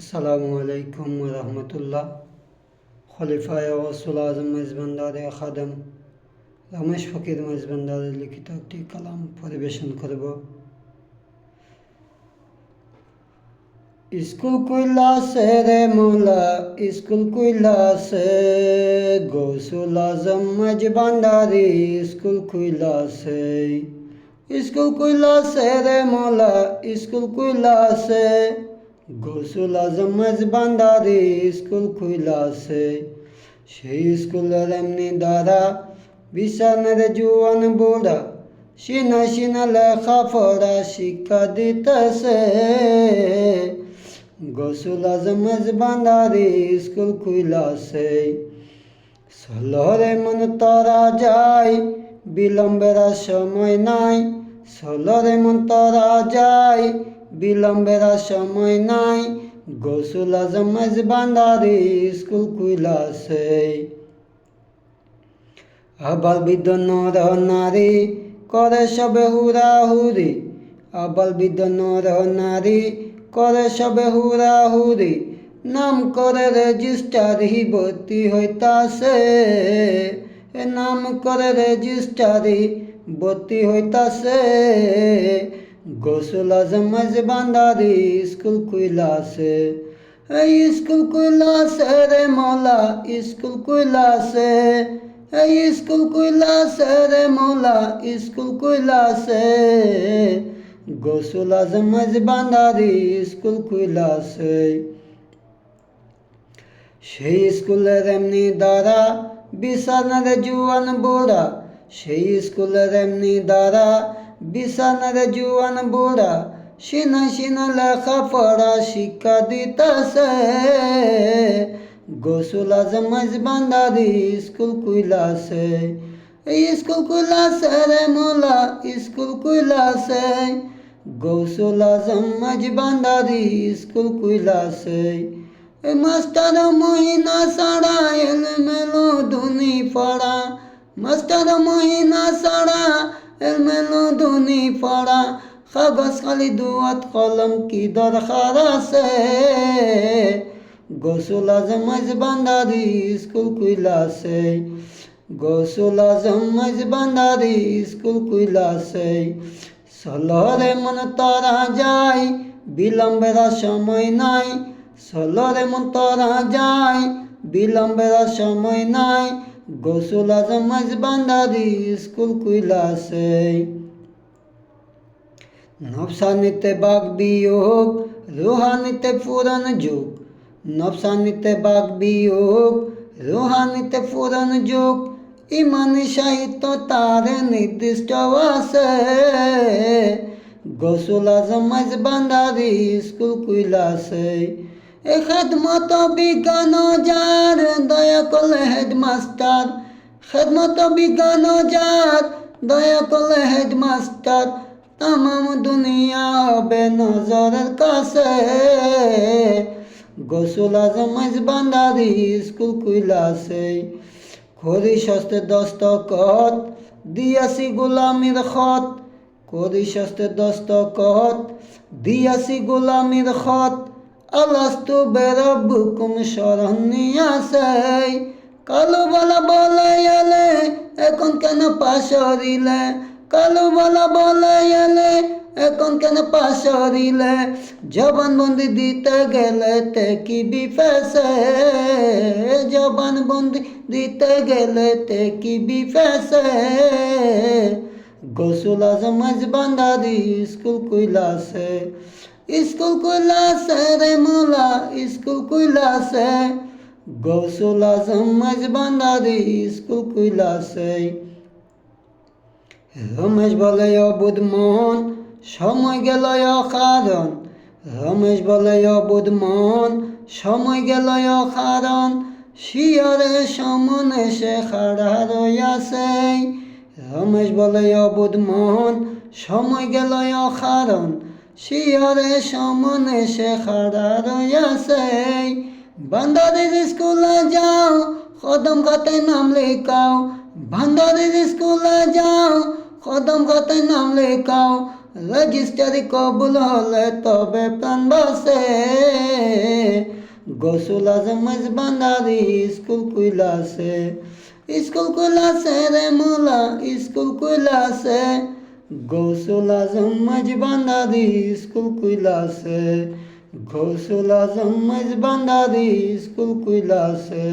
আসসালামু আলাইকুম রহমতুল্লাহ। খলিফায় ওসুল আজম মেজবান্দার খাদম। রমেশ ফকির মেজবান্দারের লিখিত একটি কালাম পরিবেশন করব। স্কুল কইলা সে রে মোলা, স্কুল কইলা সে গৌসুল আজম মেজবান্দারি স্কুল কইলা সে। স্কুল কইলা সে রে মোলা, স্কুল কইলা সে গৌসুল আজম মেজবান্দারি স্কুল খুইলাছে। সেই স্কুলের এমনি দ্বারা বিছানের জুয়ান বুড়া, সিনা সিনা লেখা পড়া শিক্ষা দিতেছে। গৌসুল আজম মেজবান্দারি স্কুল খুইলাছে। সলরে মন তরা যায়, বিলম্বের সময় নাই। সলরে মন তরা যায়, বিলম্বের সময় নাই। গোসুল আজম মেজবান্দারি স্কুল খুইলাছে। আবার বৃদ্ধ নর নারী, করে সবে হুরা হুরি আবার বৃদ্ধ নর নারী করে সবে হুরা হুরি নাম করে রেজিস্টারি হইতাছে। এ নাম করে রেজিস্টারি ভর্তি হইতাছে। গোসল আজম মেজবান্দারি স্কুল খুইলাছে। এই স্কুল খুইলাছে রে মৌলা, স্কুল খুইলাছে। এই স্কুল খুইলাছে রে মৌলা, স্কুল খুইলাছে। গোসল আজম মেজবান্দারি স্কুল খুইলাছে। সেই স্কুলের এমনি দ্বারা, বিছানার জুয়ান বুড়া সেই স্কুলের এমনি দ্বারা, বিছানার জুয়ান বুড়া সিনা সিনা লেখা পড়া শিক্ষা দিতেছে। গোসুল আজম মেজবান্দারি স্কুল কুইলাছে স্কুল কুইলাছে রে মোলা, স্কুল কুইলাছে গৌসুল আজম মেজবান্দারি স্কুল কুইলাছে মাস্টার মহিনা সারা এলমেলো ধুনি পড়া মাস্টার মহিনা সারা এলমেলো ধুনি পড়া কাগজ খালি দুয়াত কলম কি দরকার আছে গোসুল আজম মেজবান্দারি স্কুল কুইলাছে গোসুল আজম মেজবান্দারি স্কুল কুইলাছে সলরে মন তারা যায় বিলম্বের সময় নাই সলরে মন তারা যায় বিলম্বের সময় নাই, গোসুল আজম মেজবান্দারি স্কুল কুইলাছে নবসানিতে বাগ বিয়োগ, রুহানিতে পুরান যুগ। নবসানিতে বাগ বিয়োগ, রুহানিতে পুরান যুগ। ইমানি সাহিত্য তার নির্দিষ্ট আছে। গোসুল আজম মেজবান্দারি স্কুল কুইলাছে এ খেদমত বিজ্ঞান যার দয়া করলে হেডমাস্টার। খেদমত বিজ্ঞান যার দয়া করলে হেডমাস্টার। তামাম দুনিয়া হবে নজরের কাছে। গোসুল আজম মেজবান্দারি স্কুল কুইলাছে খরি সস্তে দস্তকত দিয়াসি গোলামির খত। করি সস্তে দস্তকত দিয়াসি গোলামির খত। আলাস্তু বেরব্বুকুম শরণ নিয়াছে কালো বলা বলে এলে এখন কেন পাশরিলে? কালো বলা বলে এলে এখন কেন পাশরিলে? জবান বন্দি দিতে গেলে তে কি বিফেসে? জবান বন্দি দিতে গেলে তে কি বিফেসে? গোসুল আজম মেজবান্দারি স্কুল কুইলাছে। স্কুল কুইলাছে রে মোলা স্কুল কুইলাছে গৌসুল আজম মেজবান্দারি স্কুল কুইলাছে রমেশ বলে অবুধ মন সময় গেল কারণ। রমেশ বলে অবুধ মন সময় গেল কারণ। শিয়রে সমনে সে খাড়া রইয়াছে রমেশ বলে অবুধ মন সময় গেল কারণ। শিয়রে সমনে সে খাড়া রইয়াছে বান্দারের স্কুলে যাও, কদম খাতে নাম লেখাও। বান্দারের স্কুলে যাও, কদম খাতে নাম লেখাও। রেজিস্টারি কবুল হলে তবে প্রাণ বাসে গোসল আজম মেজবান্ডারি স্কুল কুইলাসে স্কুল কুইলাসে রে মোলা স্কুল কুইলাসে গোসল আজম মেজবান্ডারি স্কুল কুইলাসে গোসল আজম মেজবান্ডারি স্কুল কুইলাসে